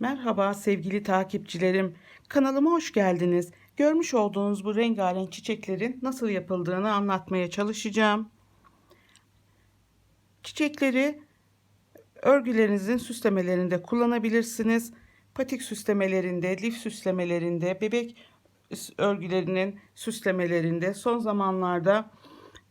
Merhaba sevgili takipçilerim. Kanalıma hoş geldiniz. Görmüş olduğunuz bu rengarenk çiçeklerin nasıl yapıldığını anlatmaya çalışacağım. Çiçekleri örgülerinizin süslemelerinde kullanabilirsiniz. Patik süslemelerinde, lif süslemelerinde, bebek örgülerinin süslemelerinde son zamanlarda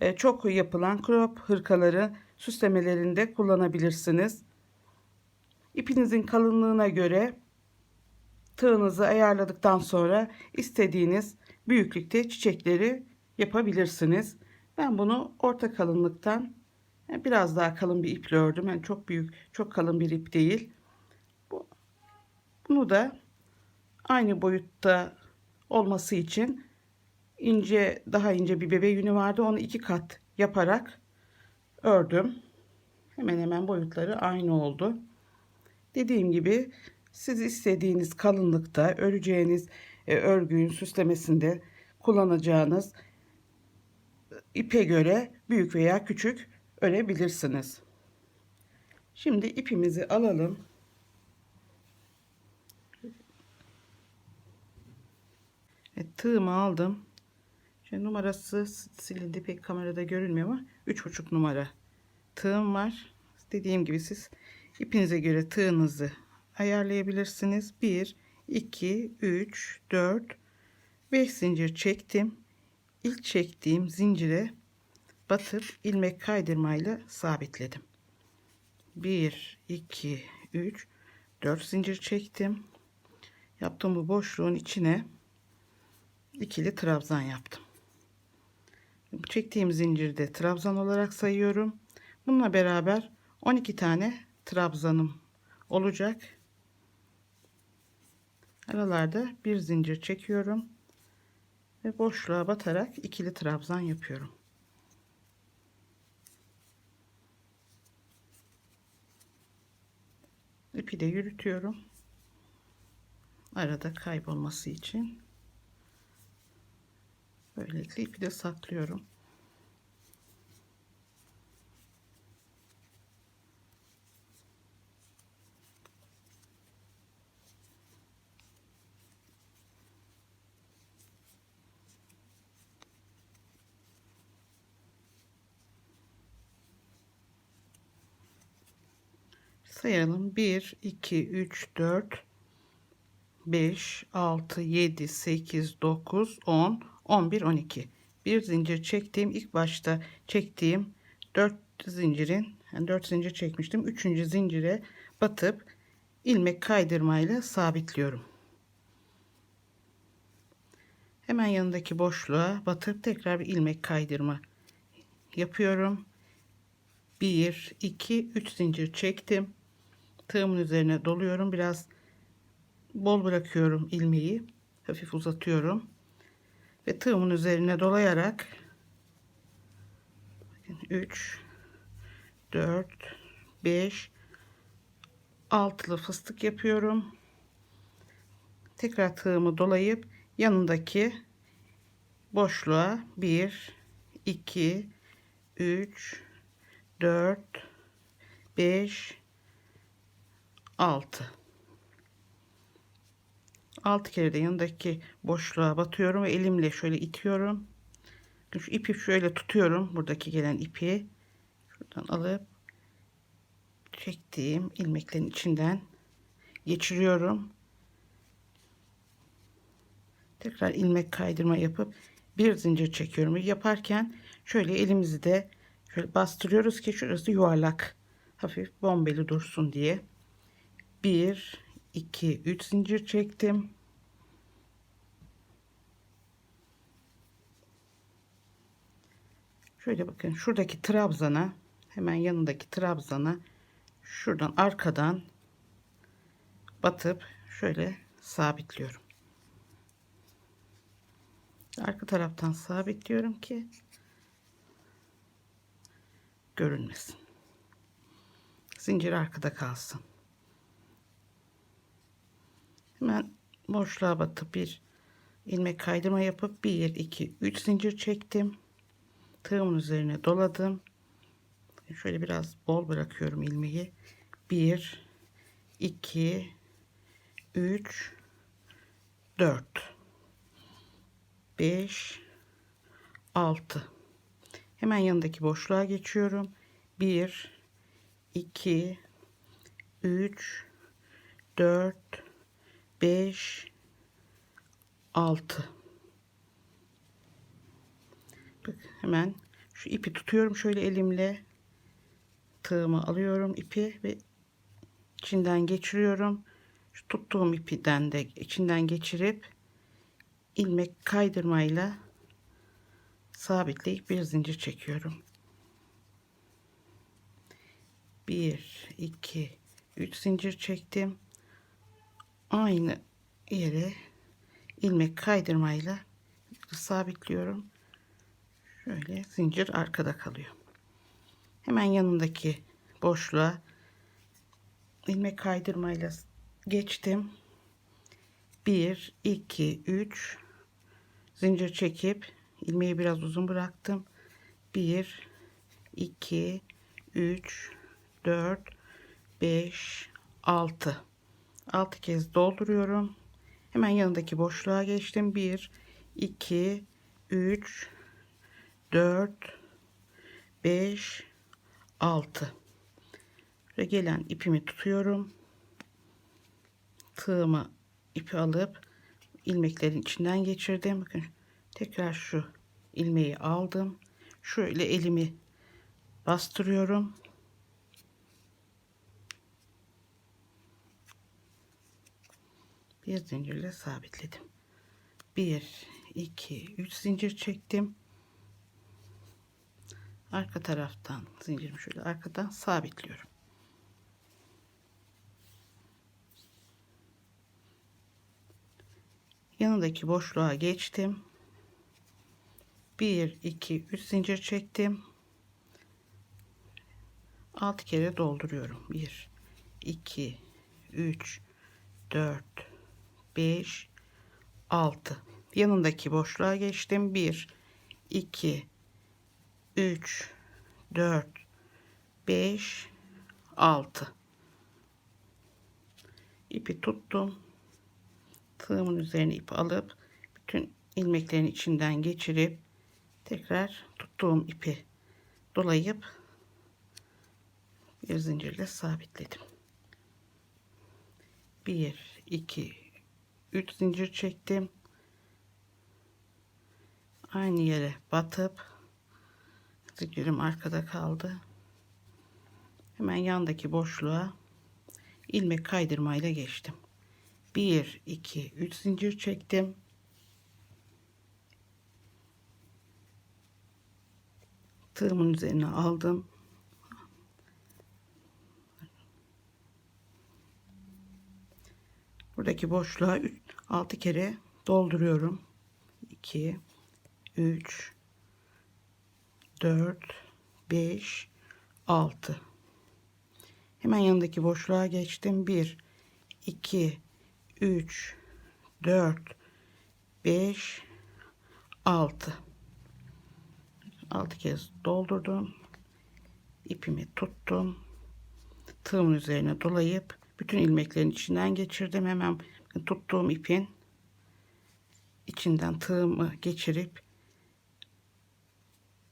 e, çok yapılan crop hırkaları süslemelerinde kullanabilirsiniz. İpinizin kalınlığına göre tığınızı ayarladıktan sonra istediğiniz büyüklükte çiçekleri yapabilirsiniz. Ben bunu orta kalınlıktan yani biraz daha kalın bir iple ördüm. Yani çok büyük, çok kalın bir ip değil. Bu, bunu da aynı boyutta olması için ince, daha ince bir bebe yünü vardı. Onu iki kat yaparak ördüm. Hemen hemen boyutları aynı oldu. Dediğim gibi siz istediğiniz kalınlıkta öreceğiniz e, örgünün süslemesinde kullanacağınız ipe göre büyük veya küçük örebilirsiniz. Şimdi ipimizi alalım. Evet, tığımı aldım. Şimdi numarası silindi pek kamerada görünmüyor ama 3,5 numara tığım var. Dediğim gibi siz ipinize göre tığınızı ayarlayabilirsiniz. 1, 2, 3, 4, 5 zincir çektim. İlk çektiğim zincire batıp ilmek kaydırmayla sabitledim. 1, 2, 3, 4 zincir çektim. Yaptığım bu boşluğun içine ikili trabzan yaptım. Çektiğim zincirde trabzan olarak sayıyorum. Bununla beraber 12 tane trabzanım olacak. Aralarda bir zincir çekiyorum ve boşluğa batarak ikili trabzan yapıyorum. İpi de yürütüyorum. Arada kaybolması için. Böylelikle ipi de saklıyorum. Sayalım. 1 2 3 4 5 6 7 8 9 10 11 12 bir zincir çektiğim ilk başta çektiğim 4 zincirin yani 4 zincir çekmiştim. 3. zincire batıp ilmek kaydırmayla sabitliyorum. Hemen yanındaki boşluğa batıp tekrar bir ilmek kaydırma yapıyorum. 1 2 3 zincir çektim tığımın üzerine doluyorum. Biraz bol bırakıyorum ilmeği. Hafif uzatıyorum. Ve tığımın üzerine dolayarak 3 4 5 altılı fıstık yapıyorum. Tekrar tığımı dolayıp yanındaki boşluğa 1 2 3 4 5 6 6 kere de yanındaki boşluğa batıyorum ve elimle şöyle itiyorum. Şu ipi şöyle tutuyorum. Buradaki gelen ipi şuradan alıp çektiğim ilmeklerin içinden geçiriyorum. Tekrar ilmek kaydırma yapıp bir zincir çekiyorum. Yaparken şöyle elimizi de şöyle bastırıyoruz ki şurası yuvarlak hafif bombeli dursun diye. 1 2 3 zincir çektim. Şöyle bakın şuradaki trabzana hemen yanındaki trabzana şuradan arkadan batıp şöyle sabitliyorum. Arka taraftan sabitliyorum ki görünmesin. Zincir arkada kalsın Hemen boşluğa batıp bir ilmek kaydırma yapıp 1 2 3 zincir çektim. Tığımın üzerine doladım. Şöyle biraz bol bırakıyorum ilmeği. 1 2 3 4 5 6 hemen yanındaki boşluğa geçiyorum 1 2 3 4 5 6 Bak hemen şu ipi tutuyorum. Şöyle elimle tığımı alıyorum ipi ve içinden geçiriyorum. Şu tuttuğum ipiden de içinden geçirip ilmek kaydırmayla sabitleyip bir zincir çekiyorum. 1 2 3 zincir çektim aynı yere ilmek kaydırmayla sabitliyorum. Şöyle zincir arkada kalıyor. Hemen yanındaki boşluğa ilmek kaydırmayla geçtim. 1 2 3 zincir çekip ilmeği biraz uzun bıraktım. 1 2 3 4 5 6 6 kez dolduruyorum. Hemen yanındaki boşluğa geçtim. 1 2 3 4 5 6 ve gelen ipimi tutuyorum. Tığımı ipi alıp ilmeklerin içinden geçirdim. Bakın tekrar şu ilmeği aldım. Şöyle elimi bastırıyorum bir zincirle sabitledim. 1 2 3 zincir çektim. Arka taraftan zincirimi şöyle arkadan sabitliyorum. Yanındaki boşluğa geçtim. 1 2 3 zincir çektim. 6 kere dolduruyorum. 1 2 3 4 5 6 yanındaki boşluğa geçtim. 1 2 3 4 5 6 ipi tuttum. Tığımın üzerine ip alıp bütün ilmeklerin içinden geçirip tekrar tuttuğum ipi dolayıp bir zincirle sabitledim. 1 2 3 zincir çektim. Aynı yere batıp zincirim arkada kaldı. Hemen yandaki boşluğa ilmek kaydırmayla geçtim. 1 2 3 zincir çektim. Tığımın üzerine aldım buradaki boşluğa 6 kere dolduruyorum. 2 3 4 5 6 hemen yanındaki boşluğa geçtim. 1 2 3 4 5 6 6 kez doldurdum. İpimi tuttum. Tığımın üzerine dolayıp bütün ilmeklerin içinden geçirdim. Hemen tuttuğum ipin içinden tığımı geçirip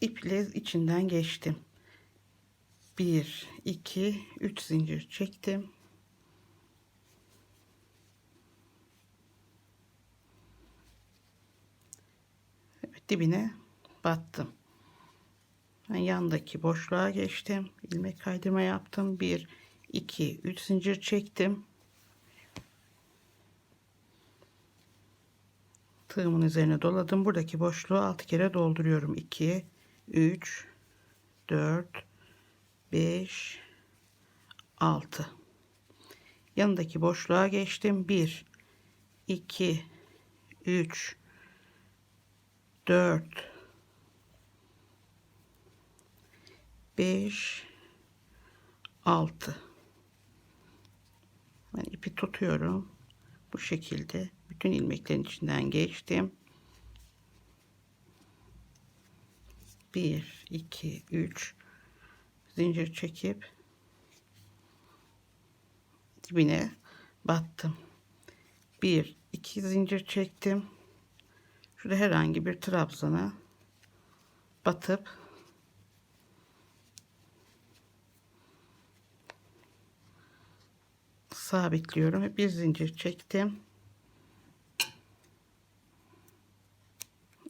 iple içinden geçtim. 1 2 3 zincir çektim. Evet, dibine battım. Ben yandaki boşluğa geçtim. İlmek kaydırma yaptım. 1 2 3 zincir çektim. Tığımın üzerine doladım. Buradaki boşluğu 6 kere dolduruyorum. 2 3 4 5 6 yanındaki boşluğa geçtim. 1 2 3 4 5 6 ben ipi tutuyorum. Bu şekilde bütün ilmeklerin içinden geçtim. 1 2 3 zincir çekip dibine battım. Bir iki zincir çektim. Şurada herhangi bir trabzana batıp sabitliyorum. Bir zincir çektim.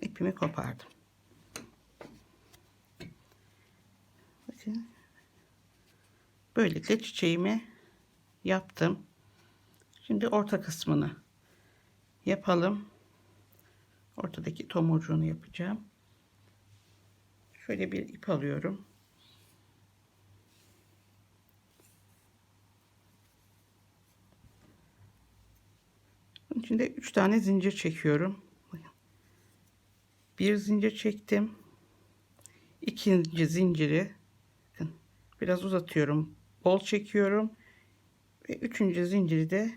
İpimi kopardım. Bakın. Böylelikle çiçeğimi yaptım. Şimdi orta kısmını yapalım. Ortadaki tomurcuğunu yapacağım. Şöyle bir ip alıyorum İçinde 3 tane zincir çekiyorum. Bir zincir çektim. İkinci zinciri biraz uzatıyorum. Bol çekiyorum. Ve üçüncü zinciri de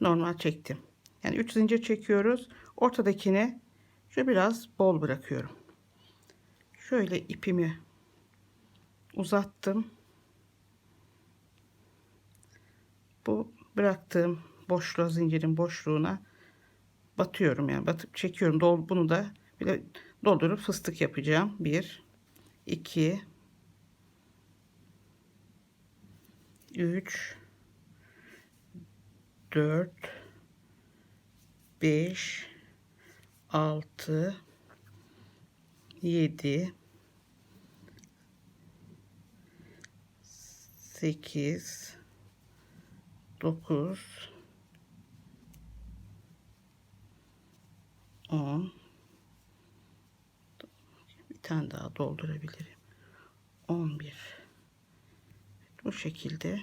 normal çektim. Yani 3 zincir çekiyoruz. Ortadakini şöyle biraz bol bırakıyorum. Şöyle ipimi uzattım. Bu bıraktığım boşluğa zincirin boşluğuna batıyorum yani batıp çekiyorum. Dol, bunu da böyle doldurup fıstık yapacağım. 1 2 3 4 5 6 7 8 9 10 bir tane daha doldurabilirim. 11 bu şekilde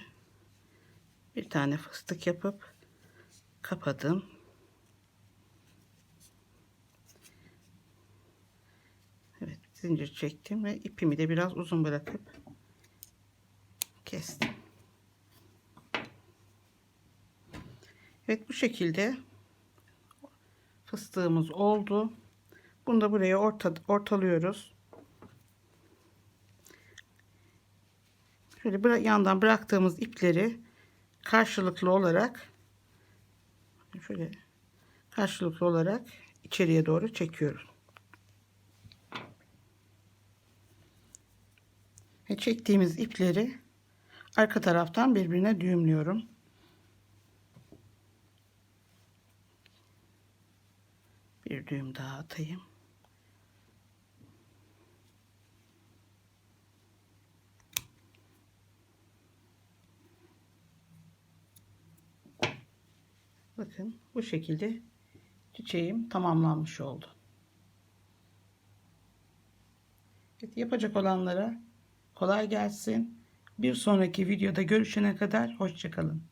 bir tane fıstık yapıp kapadım. Evet zincir çektim ve ipimi de biraz uzun bırakıp kestim. Evet bu şekilde fıstığımız oldu. Bunu da buraya orta, ortalıyoruz. Şöyle bıra yandan bıraktığımız ipleri karşılıklı olarak şöyle karşılıklı olarak içeriye doğru çekiyoruz. Ve çektiğimiz ipleri arka taraftan birbirine düğümlüyorum. Bir düğüm daha atayım. Bakın bu şekilde çiçeğim tamamlanmış oldu. Evet, yapacak olanlara kolay gelsin. Bir sonraki videoda görüşene kadar hoşçakalın.